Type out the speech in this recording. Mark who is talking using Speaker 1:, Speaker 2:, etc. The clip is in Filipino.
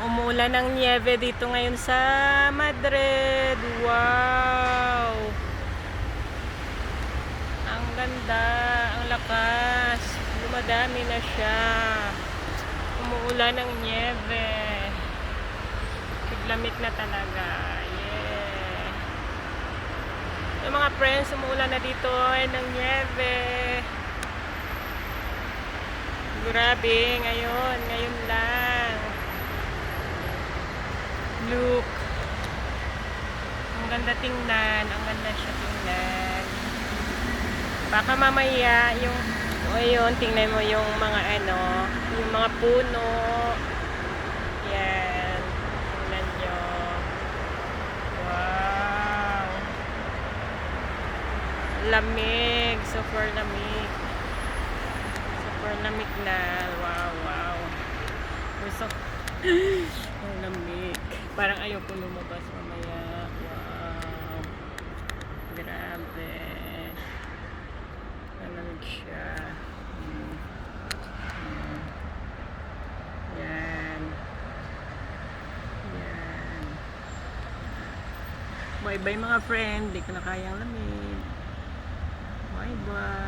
Speaker 1: Umuulan ng nieve dito ngayon sa Madrid. Wow! Ang ganda, ang lakas. Dumadami na siya. Umuulan ng nieve. Biglamit na talaga. Yeah. Yung mga friends, umuulan na dito ay ng nieve. Grabe, ngayon, ngayon lang. Look. Ang ganda tingnan, ang ganda siya tingnan. Baka mamaya yung o yun, tingnan mo yung mga ano, yung mga puno. Yan. Tingnan nyo. Wow. Lamig. Super lamig. Super lamig na. Wow, wow. Gusto. Ang lamig. Parang ayoko lumabas mamaya. Wow. Grabe. Malamig siya. Mm. Mm. Yan. Yan. Bye-bye mga friend. Di ko na kayang lamig. Bye-bye.